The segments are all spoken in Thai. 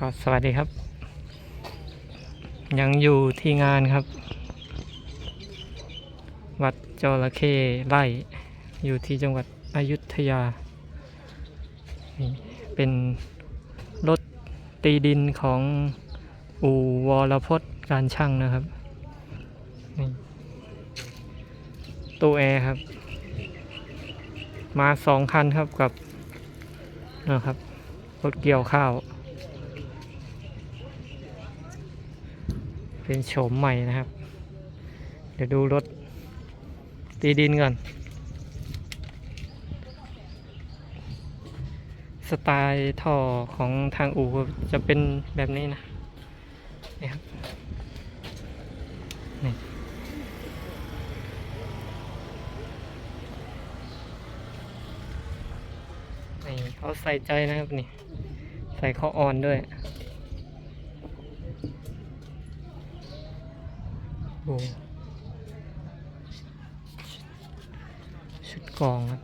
ก็สวัสดีครับ ยังอยู่ที่งานครับ วัดจระเข้ไร่อยู่ที่จังหวัดอยุธยา เป็นรถตีดินของอู่วรพจน์การช่างนะครับนี่ตู้แอร์ครับ มาสองคันครับกับนะครับรถเกี่ยวข้าว เป็นโฉมใหม่นะครับ เดี๋ยวดูรถตีดินก่อน สไตล์ท่อของทางอู่จะเป็นแบบนี้นะนี่ครับนี่นี่เขาใส่ใจนะครับนี่ ใส่ข้ออ่อนด้วย โชุดกองครับ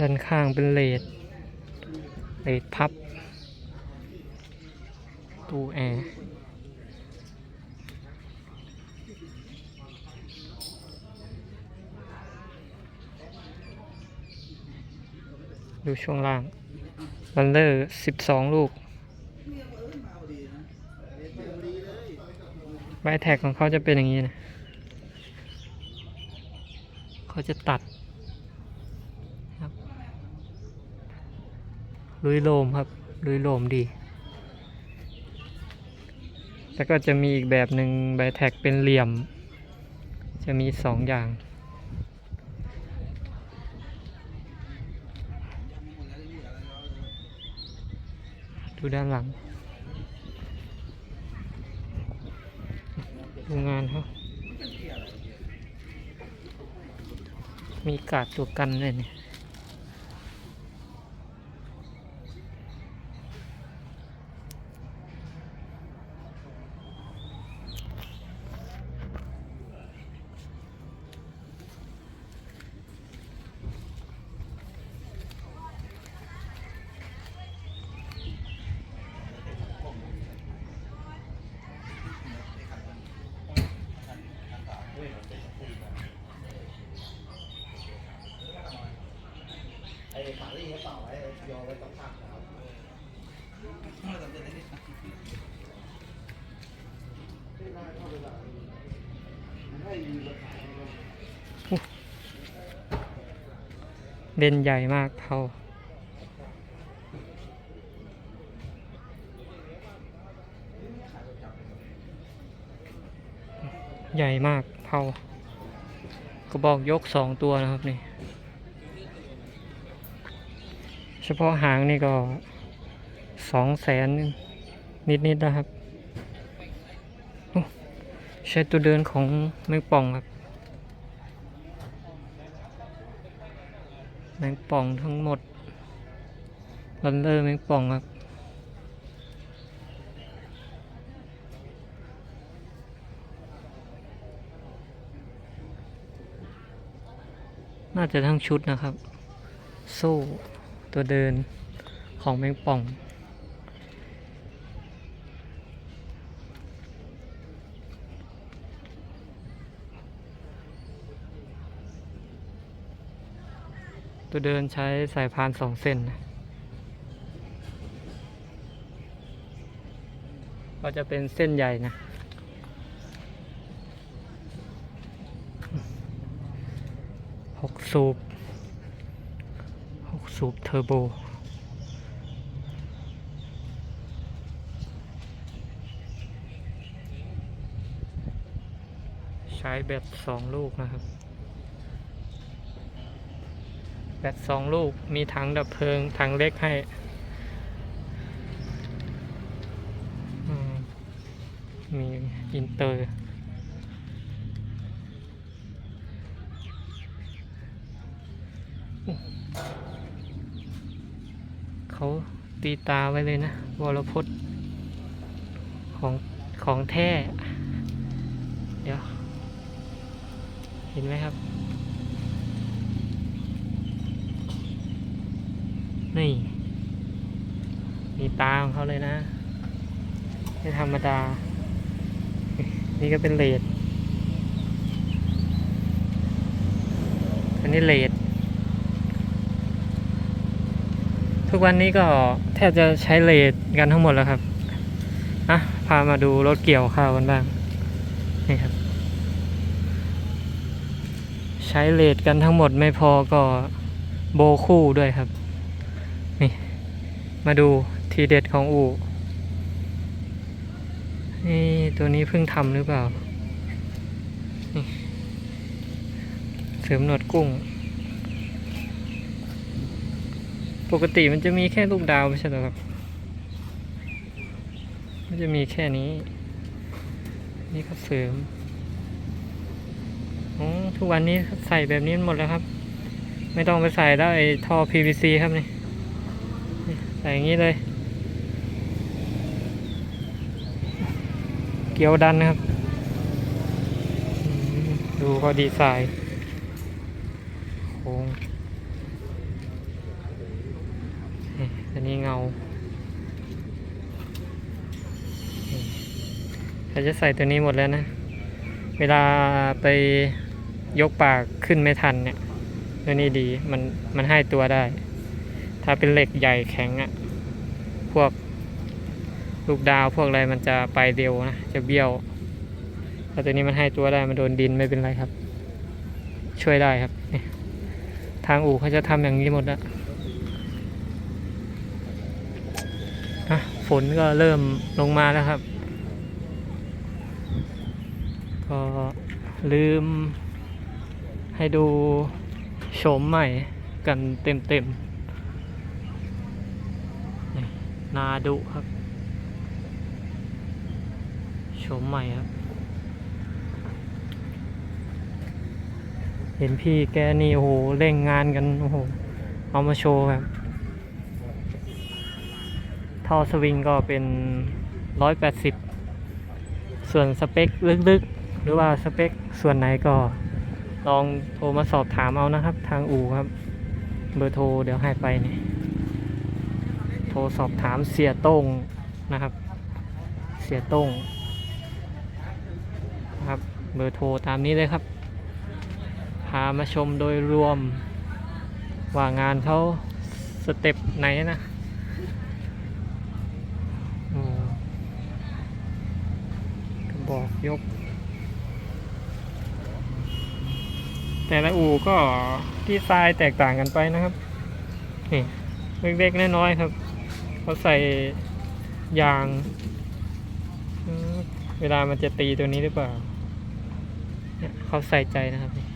ด้านข้างเป็นเลดเลดพับ ตู้แอร์ดูช่วงล่าง บัลเลอร์สิบสองลูกใบแท็กของเขาจะเป็นอย่างนี้นะ เขาจะตัดครับลุยโลมครับ ลุยโลมดี แล้วก็จะมีอีกแบบหนึ่งใบแท็กเป็นเหลี่ยม จะมีสองอย่าง ดูด้านหลัง ดูงานครับมีกาดตัวกันเลยเนี่ย ไอ้ฝาลี่เขาเป่าไว้โยนไว้ตรงข้างนะครับ เบนใหญ่มากเท่าใหญ่มากเท่ากระบอกยกสองตัวนะครับนี่ เฉพาะหางนี่ก็สองแสนนิดๆนะครับ ใช้ตัวเดินของแมงป่องครับ แมงป่องทั้งหมดลันเลอร์แมงป่องครับน่าจะทั้งชุดนะครับ โซ่ตัวเดินของแมงป่อง ตัวเดินใช้สายพานสองเส้น ก็จะเป็นเส้นใหญ่นะ หกสูบ หกสูบเทอร์โบใช้แบตสองลูกนะครับ แบตสองลูก มีถังดับเพลิง ถังเล็กให้มมีอินเตอร์ เขาตีตาไว้เลยนะ วรพจน์ของของแท้ เดี๋ยว เห็นไหมครับ นี่ มีตาของเขาเลยนะไม่ธรรมดา นี่ก็เป็นเลดอันนี้เลดทุกวันนี้ก็แทบจะใช้เลดกันทั้งหมดแล้วครับอะพามาดูรถเกี่ยวข้าวกันบ้าง นี่ครับ ใช้เลดกันทั้งหมดไม่พอก็โบคู่ด้วยครับ มาดูทีเด็ดของอู่นี่ตัวนี้เพิ่งทำหรือเปล่า เสริมหนวดกุ้ง ปกติมันจะมีแค่ลูกดาวไม่ใช่หรอครับ มันจะมีแค่นี้ นี่ก็เสริมทุกวันนี้ใส่แบบนี้หมดแล้วครับ ไม่ต้องไปใส่แล้วไอ้ท่อ PVC ครับนี่นี่ ใส่อย่างนี้เลย เกียวดันนะครับ ดูก็ดีไซน์โค้งอันนี้เงาเราจะใส่ตัวนี้หมดแล้วนะ เวลาไปยกปากขึ้นไม่ทันเนี่ยตัวนี้ดี มันมันให้ตัวได้ ถ้าเป็นเหล็กใหญ่แข็งอะพวกลูกดาวพวกอะไรมันจะไปเร็วนะ จะเบี้ยวแต่ตัวนี้มันให้ตัวได้มันโดนดินไม่เป็นไรครับ ช่วยได้ครับทางอู่เขาจะทำอย่างนี้หมดอะอะฝนก็เริ่มลงมาแล้วครับ ก็ลืมให้ดูโฉมใหม่กันเต็มเต็มๆ นาดุครับโฉมใหม่ครับ เห็นพี่แกนี่โอ้โหเร่งงานกันโอ้โหเอามาโชว์ครับท่อสวิงก็เป็นร้อยแปดสิบส่วนสเปคลึกๆ หรือว่าสเปคส่วนไหนก็ลองโทรมาสอบถามเอานะครับ ทางอู่ครับ เบอร์โทรเดี๋ยวให้ไปนี่ โทรสอบถามเสียต้งนะครับ เสียต้งนะครับเบอร์โทรตามนี้เลยครับ พามาชมโดยรวมว่างานเขาสเต็ปไหนนะอบอกยก แต่ละอู่ก็ดีไซน์แตกต่างกันไปนะครับ นี่ เล็กๆน้อยๆครับ เขาใส่ยาง เวลามันจะตีตัวนี้หรือเปล่าเนี่ยเขาใส่ใจนะครับนี่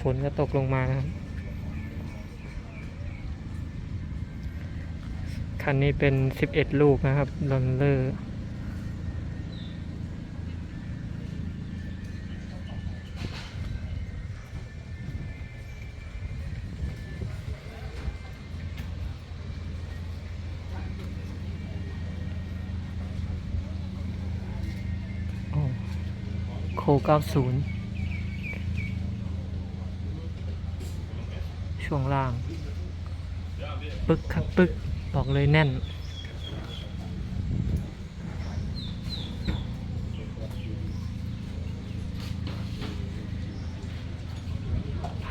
ฝนก็ตกลงมานะครับคันนี้เป็น 11 ลูกนะครับลอนเลอร์ 90 ช่วงล่าง ปึกครับปึก บอกเลยแน่น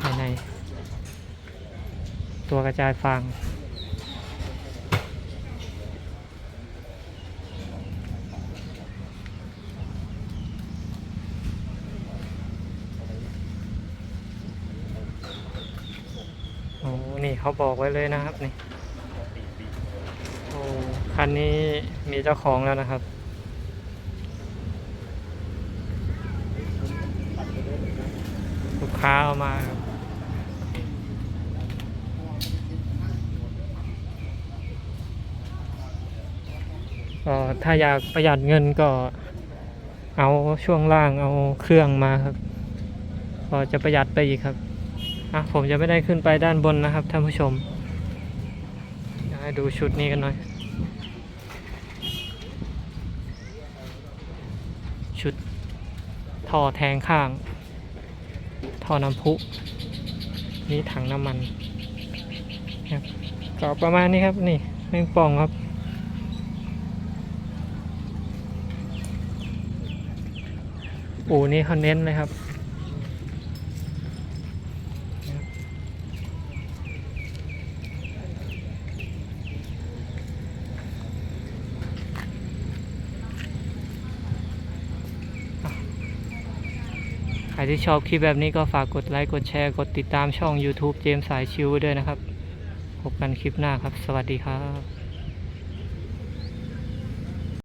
ภายใน ตัวกระจายฟาง อ้นี่เขาบอกไว้เลยนะครับนี่โอ้คันนี้มีเจ้าของแล้วนะครับ ลูกค้าเอามาครับก็ถ้าอยากประหยัดเงินก็เอาช่วงล่างเอาเครื่องมาครับ ก็จะประหยัดไปอีกครับ อะผมจะไม่ได้ขึ้นไปด้านบนนะครับท่านผู้ชมให้ดูชุดนี้กันหน่อย ชุดท่อแทงข้างท่อน้ำพุ นี่ถังน้ำมันครับก็ประมาณนี้ครับนี่แมงป่องครับอูนี่เขาเน้นเลยครับ ที่ชอบคลิปแบบนี้ก็ฝากกดไลค์กดแชร์กดติดตามช่อง YouTube เจมส์สายชิวด้วยนะครับ พบกันคลิปหน้าครับ สวัสดีครับ